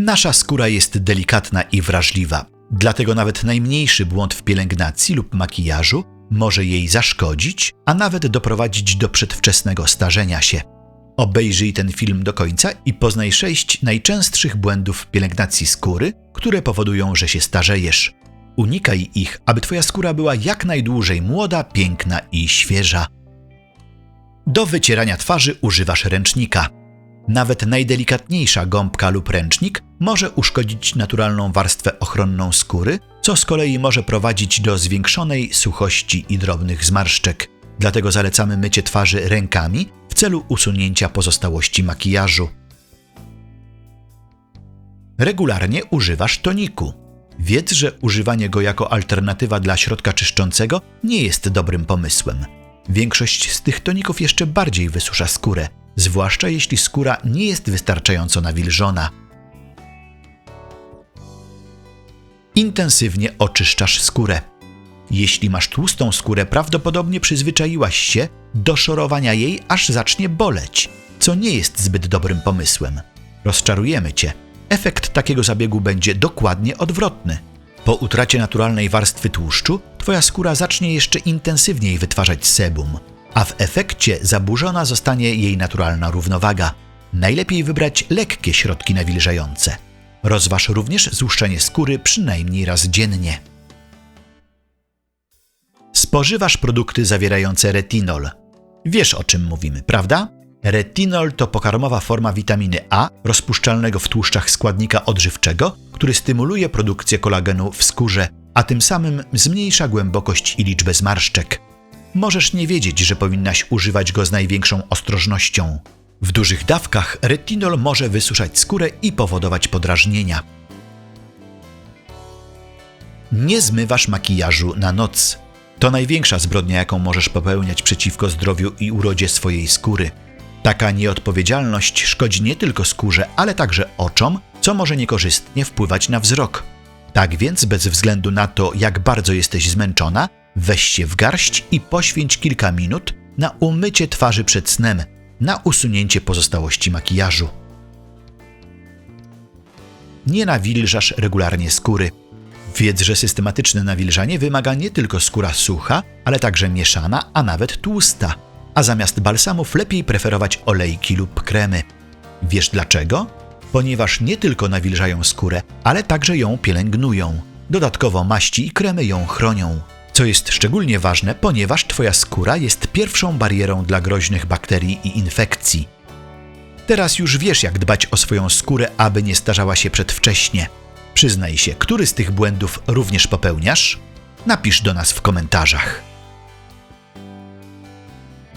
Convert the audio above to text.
Nasza skóra jest delikatna i wrażliwa, dlatego nawet najmniejszy błąd w pielęgnacji lub makijażu może jej zaszkodzić, a nawet doprowadzić do przedwczesnego starzenia się. Obejrzyj ten film do końca i poznaj sześć najczęstszych błędów w pielęgnacji skóry, które powodują, że się starzejesz. Unikaj ich, aby Twoja skóra była jak najdłużej młoda, piękna i świeża. Do wycierania twarzy używasz ręcznika. Nawet najdelikatniejsza gąbka lub ręcznik może uszkodzić naturalną warstwę ochronną skóry, co z kolei może prowadzić do zwiększonej suchości i drobnych zmarszczek. Dlatego zalecamy mycie twarzy rękami w celu usunięcia pozostałości makijażu. Regularnie używasz toniku. Wiedz, że używanie go jako alternatywa dla środka czyszczącego nie jest dobrym pomysłem. Większość z tych toników jeszcze bardziej wysusza skórę, zwłaszcza jeśli skóra nie jest wystarczająco nawilżona. Intensywnie oczyszczasz skórę. Jeśli masz tłustą skórę, prawdopodobnie przyzwyczaiłaś się do szorowania jej, aż zacznie boleć, co nie jest zbyt dobrym pomysłem. Rozczarujemy cię. Efekt takiego zabiegu będzie dokładnie odwrotny. Po utracie naturalnej warstwy tłuszczu, twoja skóra zacznie jeszcze intensywniej wytwarzać sebum, a w efekcie zaburzona zostanie jej naturalna równowaga. Najlepiej wybrać lekkie środki nawilżające. Rozważ również złuszczenie skóry przynajmniej raz dziennie. Spożywasz produkty zawierające retinol. Wiesz o czym mówimy, prawda? Retinol to pokarmowa forma witaminy A, rozpuszczalnego w tłuszczach składnika odżywczego, który stymuluje produkcję kolagenu w skórze, a tym samym zmniejsza głębokość i liczbę zmarszczek. Możesz nie wiedzieć, że powinnaś używać go z największą ostrożnością. W dużych dawkach retinol może wysuszać skórę i powodować podrażnienia. Nie zmywasz makijażu na noc. To największa zbrodnia, jaką możesz popełniać przeciwko zdrowiu i urodzie swojej skóry. Taka nieodpowiedzialność szkodzi nie tylko skórze, ale także oczom, co może niekorzystnie wpływać na wzrok. Tak więc, bez względu na to, jak bardzo jesteś zmęczona, weź się w garść i poświęć kilka minut na umycie twarzy przed snem, na usunięcie pozostałości makijażu. Nie nawilżasz regularnie skóry. Wiedz, że systematyczne nawilżanie wymaga nie tylko skóra sucha, ale także mieszana, a nawet tłusta. A zamiast balsamów lepiej preferować olejki lub kremy. Wiesz dlaczego? Ponieważ nie tylko nawilżają skórę, ale także ją pielęgnują. Dodatkowo maści i kremy ją chronią. Co jest szczególnie ważne, ponieważ Twoja skóra jest pierwszą barierą dla groźnych bakterii i infekcji. Teraz już wiesz, jak dbać o swoją skórę, aby nie starzała się przedwcześnie. Przyznaj się, który z tych błędów również popełniasz? Napisz do nas w komentarzach.